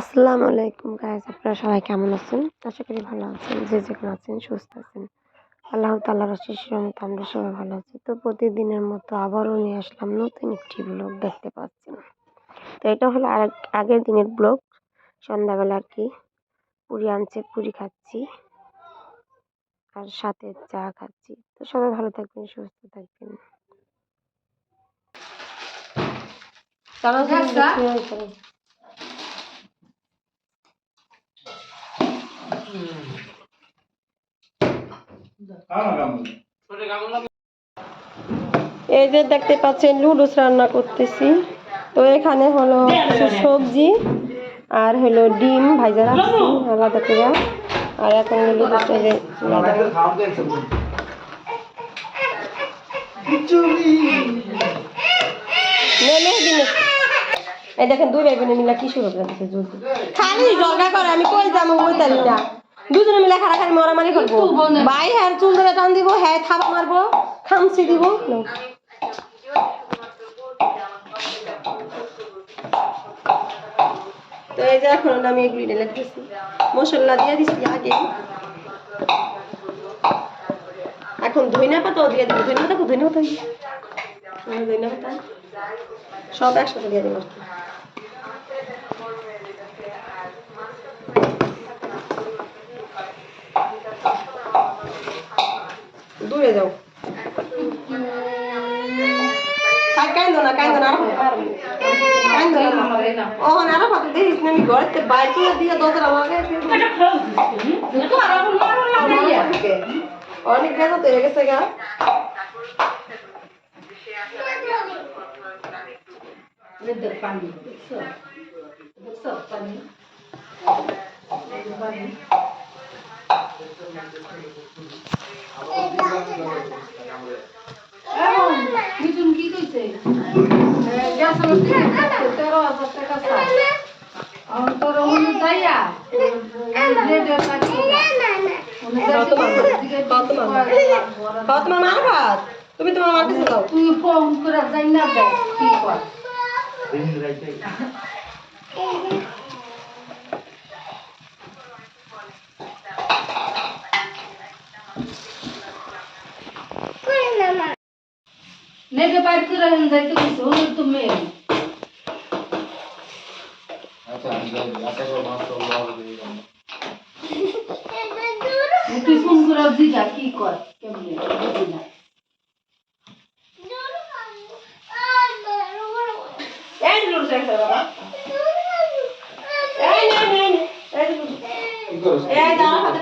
আসসালামু আলাইকুম গাইজ আপনারা সবাই কেমন আছেন? আশা করি ভালো আছেন যে যেখানে আছেন সুস্থ আছেন। আল্লাহ তাল্লাহ আশিস রহমত আমরা সবাই ভালো আছি। তো প্রতিদিনের মতো আবারও নিয়ে আসলাম নতুন একটি ব্লগ দেখতে পাচ্ছেন। তো এটা হলো আর আগের দিনের ব্লগ সন্ধ্যাবেলা আর কি পুরি আনছে পুরি খাচ্ছি। আর সাথে চা খাচ্ছি। তো সবাই ভালো থাকবেন সুস্থ থাকবেন। চলো। এই যে দেখতে পাচ্ছেন লুডুস রান্না করতেছি। তো এখানে হলো কিছু সবজি আর হলো ডিম ভাজা রাখছি, আলাদা করে। আর এখন লুডুসটা যে। এই দেখেন দুই ভাই বোনে মিলে কি শুরু করে দিচ্ছে খালি ঝগড়া করে, আমি কই যাব, ওই তালি দুজনে মিলে খাড়াখাড়ি মারামারি করব। ভাই হ্যাঁ চুল ধরে টান দিব হ্যাঁ থাপ মারবো খামচি দিব। তো এই যে এখন আমি এগুলি ঢেলে দিতেছি। মশলা দিয়ে দিচ্ছি আগে। এখন ধইনা পাতাও দিয়ে দিব। ধইনা পাতা ধইনা পাতা দিই। ধইনা পাতা। সব একসাথে দিয়ে দিব। আর কি। দূরে যাও থাক কাইন্দো না কাইন্দো না আরও কাইন্দো না ও না আরও পাতে দেখিস না আমি ঘরেতে বাইর করে দিয়ে দোকান আমাকে অনেক গেছে তো হয়ে গেছে গা মিঠুন কি কইছে গ্যাস তেরো হাজার টাকা তোর অনু যাইয়া তোমার মার ভাত তুমি তোমার মার কাছে যাও। তুই ফোন করে যাই না কি কর নেটে বাইর করে যাইতে কইছে অনু তো মেয়ে তুই ফোন করে জিগা কি কর কেমনে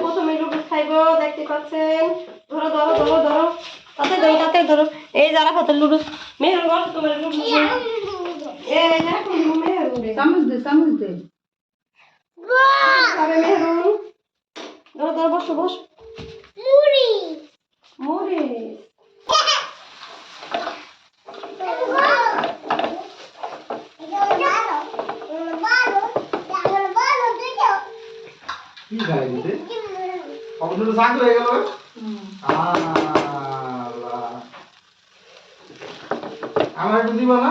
প্রথমে লুডুস খাইবো দেখতে পাচ্ছেন ধরো ধরো ধরো ধরো তাতে ধরো ধরো। এই যারা হাতে লুডুস মেহের বল তোমার লুডু এই দেখো মেহের রে। চামচ দে আরে ধরো ধরো বসো বসো। মুড়ি। কি খাই দিতে কখন তো শাক হয়ে গেল? আল্লাহ আমার একটু দিবা না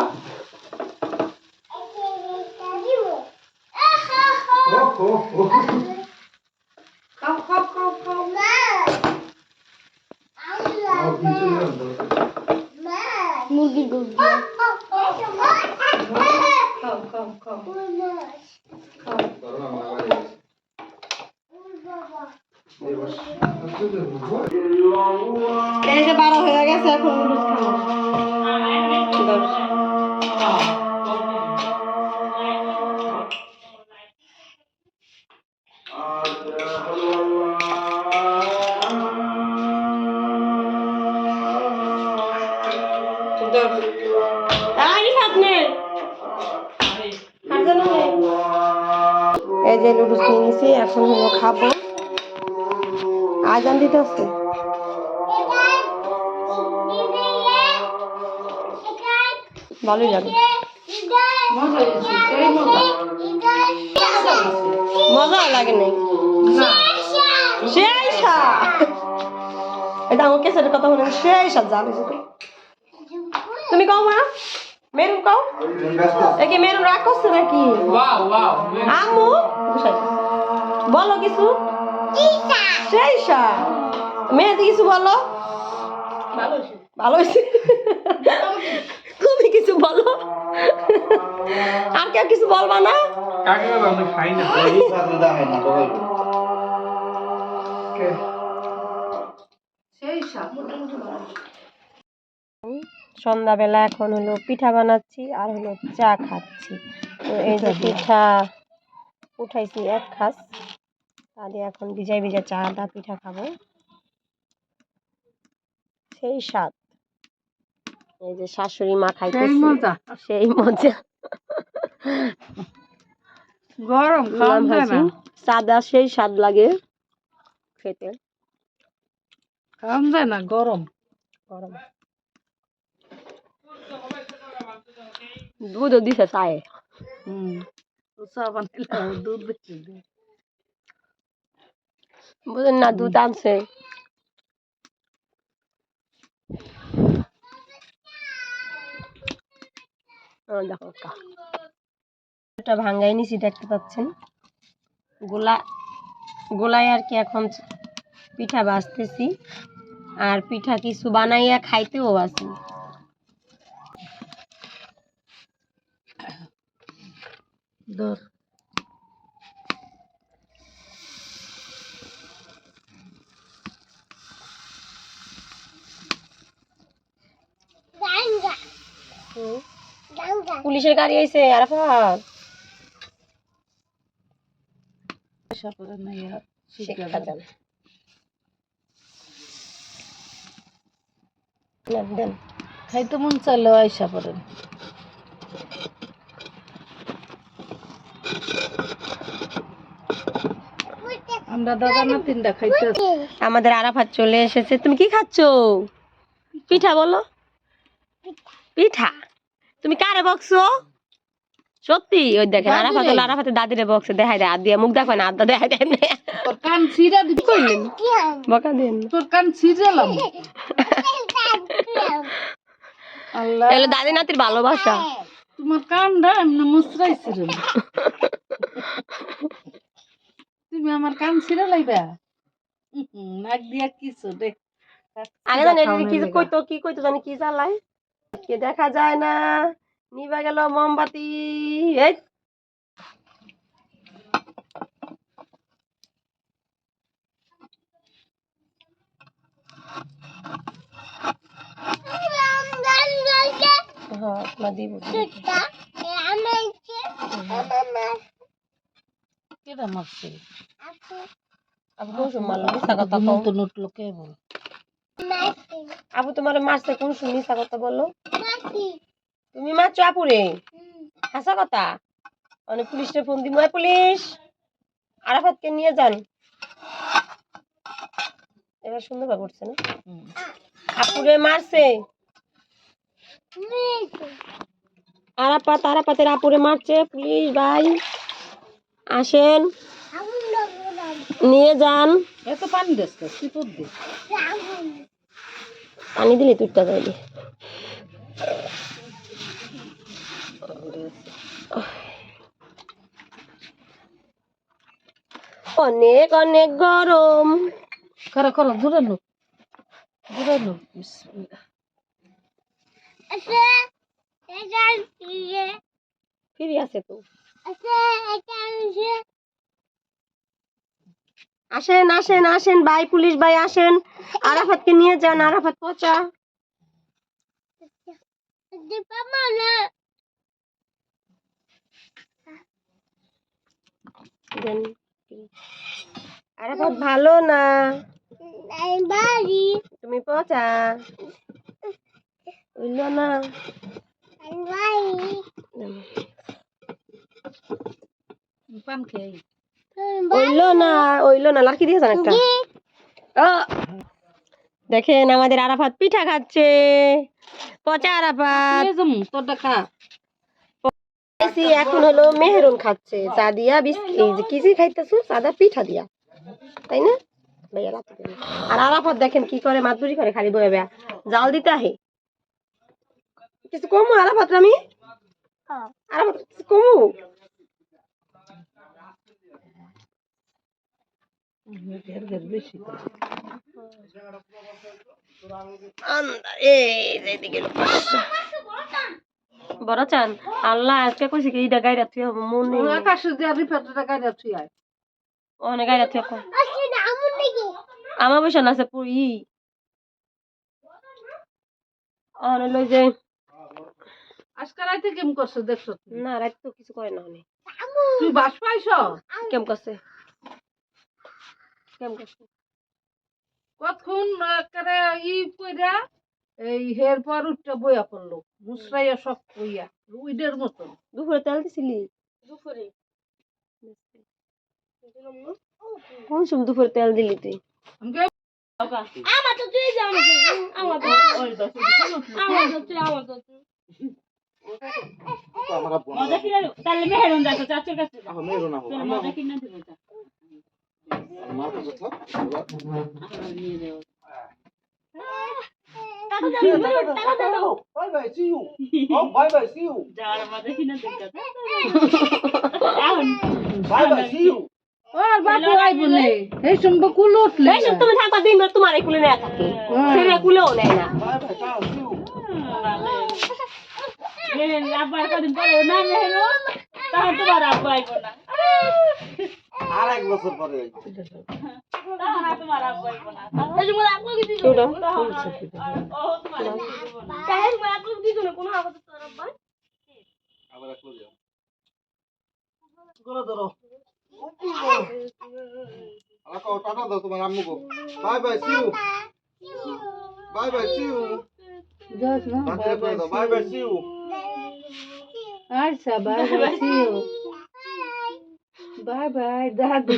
মুরগির গোস খাও খাও খাও বারো হয়ে গেছে এখন না এই যে লুডুস নিয়ে নিছি এখন হলো খাব। আজান দিতে আছে ভালোই লাগে। মজা লাগে নাই। না। সেই এটা আমার কেসের কথা বলে সেই স্বাদ জানো তুমি কম না মেরুন কও ব্যস্ত আছে। এ কি মেরুন রাগ করছে নাকি? আম্মু বলো কিছু। সেই সা মেহেদি কিছু বলো। ভালো হয়েছে? তুমি কিছু বলো। আর কেউ কিছু বলবা না? সন্ধ্যাবেলা এখন হলো পিঠা বানাচ্ছি আর হলো চা খাচ্ছি। তো এই যে পিঠা উঠাইছি এক খাস। তা দিয়ে এখন ভিজাই ভিজা চা দা পিঠা খাব। সেই স্বাদ। এই যে শাশুড়ি মা সেই খাইতেছে মজা। সেই মজা। গরম খাওয়া সাদা সেই স্বাদ লাগে খেতে। খাওয়া যায় না গরম। গরম। দুধও দিছে চায়ে। হুম চা বানাইলে দুধ বেশি দিই না দুধ আনছে। দেখো একটা। এটা ভাঙ্গাই নিছি দেখতে পাচ্ছেন? গোলা গোলায় আর কি এখন পিঠা বাজতেছি আর পিঠা কিছু বানাইয়া খাইতেও আছি ধর। হুম। পুলিশের গাড়ি আইছে আরাফাত। খাইতে মন চাইলে আইসা পড়েন। আমরা দাদা না তিনটা খাইতে আমাদের আরাফাত চলে এসেছে। তুমি কি খাচ্ছ? পিঠা বলো। পিঠা। তুমি কারে বকছো? সত্যি ওই দেখেন। আরাফাত হলো আরাফাতের দাদিরে বকছে দেখাই দেয় আর দিয়ে মুখ দেখো না আদা দেখাই দেয় না। তোর কান ছিঁড়া দিবি করলেন বকা দেন তোর কান ছিঁড়ালাম আল্লাহ। এগুলো দাদি নাতির ভালোবাসা। তোমার কানটা এমনি মুচড়াইছিলেন তুমি আমার কান ছিঁড়ে লাইবা? নাক দিয়া কিছু দেখ। আগে জানি কি কইতো কি কইতো জানি কি জ্বালাই কে দেখা যায় না নিবা গেল মোমবাতি এই হ্যাঁ কেটা মারছে মারলো কথা কও নতুন বল আবু তোমার মারছে কোন সময় মিশা কথা বলল তুমি মারছো আপুরে? হাসা কথা? অনেক পুলিশে ফোন দিব "এই পুলিশ। আরাফাতকে নিয়ে যান। এবার সুন্দর ভাবে উঠছে না? আপুরে মারছে। আরাপাত আরাপাতের আপুরে মারছে। পুলিশ ভাই আসেন। নিয়ে যান। এত পানি দেস কি পানি দিলে তুইটা যাইলি অনেক অনেক গরম। করো করো দূরে নো দূরে। ফিরি আছে তো। আসেন আসেন আসেন ভাই পুলিশ ভাই আসেন। আরাফাতকে নিয়ে যান আরাফাত পচা। আরাফাত ভালো না? তুমি পচা? হইল না? খেয়ে না না দিয়েছেন একটা? দেখেন আমাদের আরাফাত পিঠা খাচ্ছে পচা আরাফাত। এখন হলো মেহরুন খাচ্ছে চা দিয়া বিস্কিট এই কি যে খাইতেছো সাদা পিঠা দিয়া। তাই না। আর আরাফাত দেখেন কি করে মাতুরি করে খালি বয়ে বেয়া। জাল দিতে আহে। কিছু কমু আরাফাত আমি আরাফাত কিছু কমু ঘের ঘের বেশি করে। আন্দা এই যাইতে গেল বড় চান আল্লাহ আজকে কইছে কি ইডা গাইরা হবে মন নেই। আকাশে দিয়া গাইরা আমার বসে না আছে পুরি। অনে লই যে আজকে রাইতে কেম করছে দেখছ না রাত তো কিছু করে না তুই বাস পাইছ? কেম করছে? কেম করছে কতক্ষণ করে ই কইরা এই হের পর উঠটা বইয়া পড়ল মুসরাইয়া সব কইয়া উইডের মতন। দুপুরে তেল দিছিলি? দুপুরে। কোন সময় দুপুরে তেল দিলি তুই? আমার তো তুই যাও আমার তো আমার তো তুই আমার তো তুই। মজা কিনা তাহলে মেহেরুন দেখো চাচুর কাছে যাও। আমার মেয়েরও না হোক। চলো মজা কিনা দেবো তুমি থাকবা দিন তোমার কুলে নেয়া থাকে সেটা কুলেও নেয় না আব্বার কদিন পরে তোমার আব্বু আইবো না আর এক বছর পরে। টাটা দাও তোমার না বাকিরা করে দাও। Bye bye, see you. আচ্ছা বাই বাই বাই বাই দাদু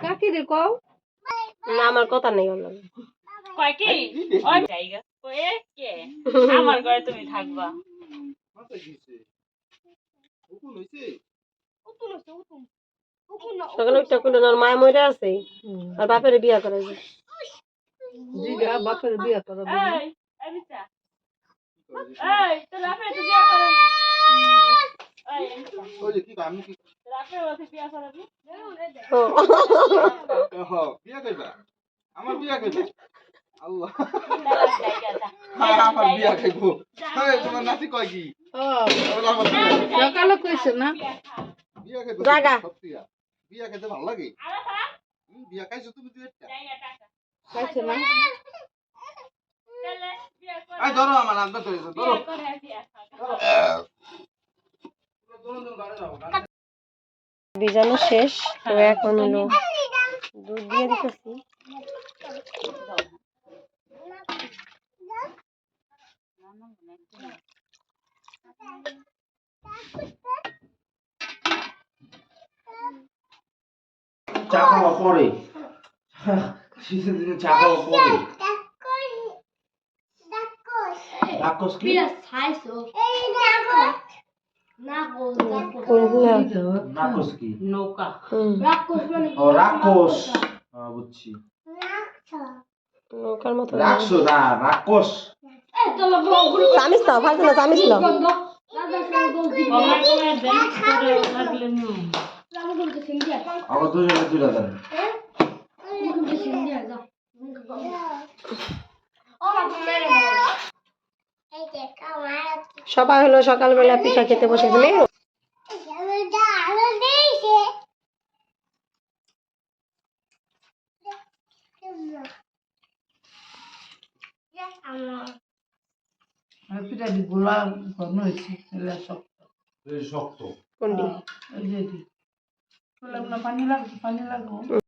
কাকি রে কও? না আমার কথা নেই বললাম কয় কি? ওই জায়গা। কয়ে কে? আমার ঘরে তুমি থাকবা। মাথায় গিয়েছে। হুকুম হইছে? সকালে একটা কুলে ওর মায় মরে আছে আর বাপের বিয়া করে যে জিগা বাপের বিয়া করাবো এই এই বিচ্চা এই তোর বাপের বিয়া করে আমার বিয়া কইবা? আল্লাহ। হ্যাঁ, আমার বিয়া খাইবো তোমার নাতি কয় কি? সকালে কইছে না? বিয়া খাইতে জাগা। বিয়া খাইতে ভালো লাগে? বিয়া খাইছো তুমি দুই একটা? কইছে না? এই ধরো আমার হাত ধরে। ধরো। বীজাণু শেষ তো এখন হলো দুধ দিয়ে দিতেছি। চা খাওয়া পরে। শীতের দিনে চা খাওয়া পরে। রাক্ষস কি? রাক্ষস কি নৌকা। হুম। ও রাক্ষস। বুঝছি। নৌকার মতো রাক্ষস না রাক্ষস। চামিস ফালতু না আবার দুজনে দেন সবাই হলো সকালবেলা পিঠা খেতে বসে গোলা। ঘন হয়েছে শক্ত। শক্ত। কোনটি? এই যে দি বললাম না পানি লাগবে পানি লাগবে।